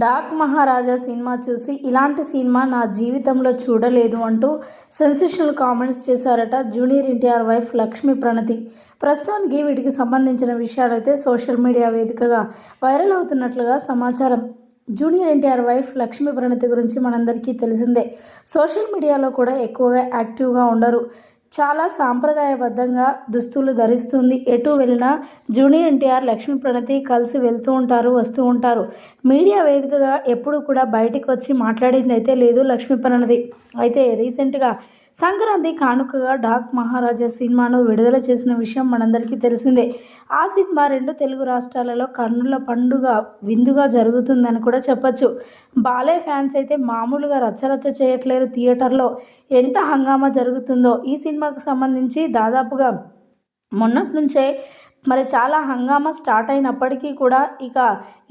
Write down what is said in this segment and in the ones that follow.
Dock మహారాజా cinema చూసి ఇలాంటి cinema నా జీవితంలో చూడలేదు అంటూ సెన్సేషనల్ కామెంట్స్ చేశారట జూనియర్ ఎన్టీఆర్ వైఫ్ లక్ష్మీ ప్రణతి. ప్రస్తుతానికి వీటికి సంబంధించిన విషయాలైతే సోషల్ మీడియా వేదికగా వైరల్ అవుతున్నట్లుగా సమాచారం. Junior NTR wife Lakshmi Pranathi గురించి మనందరికీ తెలిసిందే. సోషల్ మీడియాలో కూడా ఎక్కువగా యాక్టివ్గా ఉండరు. చాలా సాంప్రదాయబద్ధంగా దుస్తులు ధరిస్తుంది. ఎటు వెళ్ళినా జూనియర్ ఎన్టీఆర్ లక్ష్మీ ప్రణతి కలిసి వెళ్తూ ఉంటారు వస్తూ ఉంటారు. మీడియా వేదికగా ఎప్పుడు కూడా బయటికి వచ్చి మాట్లాడింది అయితే లేదు లక్ష్మీ ప్రణతి. అయితే రీసెంట్గా సంక్రాంతి కానుకగా డాక్ మహారాజా సినిమాను విడుదల చేసిన విషయం మనందరికీ తెలిసిందే. ఆ సినిమా రెండు తెలుగు రాష్ట్రాలలో కన్నుల పండుగ విందుగా జరుగుతుందని కూడా చెప్పచ్చు. బాలే ఫ్యాన్స్ అయితే మామూలుగా రచ్చరచ్చ చేయట్లేరు థియేటర్లో. ఎంత హంగామా జరుగుతుందో ఈ సినిమాకు సంబంధించి దాదాపుగా మొన్నటి నుంచే మరి చాలా హంగామా స్టార్ట్ అయినప్పటికీ కూడా ఇక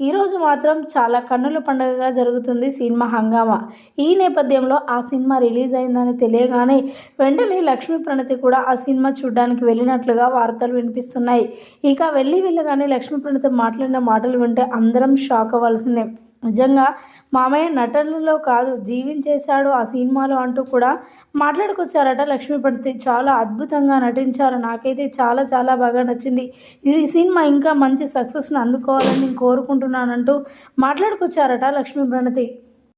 ఈరోజు మాత్రం చాలా కన్నుల పండుగగా జరుగుతుంది సినిమా హంగామా. ఈ నేపథ్యంలో ఆ సినిమా రిలీజ్ అయిందని తెలియగానే వెంటనే లక్ష్మీ ప్రణతి కూడా ఆ సినిమా చూడడానికి వెళ్ళినట్లుగా వార్తలు వినిపిస్తున్నాయి. ఇక వెళ్ళి వెళ్ళగానే లక్ష్మీ ప్రణతి మాట్లాడిన మాటలు వింటే అందరం షాక్ అవ్వాల్సిందే. నిజంగా మామయ్య నటనలో కాదు జీవించేశాడు ఆ సినిమాలో అంటూ కూడా మాట్లాడుకొచ్చారట లక్ష్మీపతి చాలా అద్భుతంగా నటించారు. నాకైతే చాలా చాలా బాగా నచ్చింది. ఈ సినిమా ఇంకా మంచి సక్సెస్ని అందుకోవాలని నేను కోరుకుంటున్నానంటూ మాట్లాడుకొచ్చారట లక్ష్మీ ప్రణతి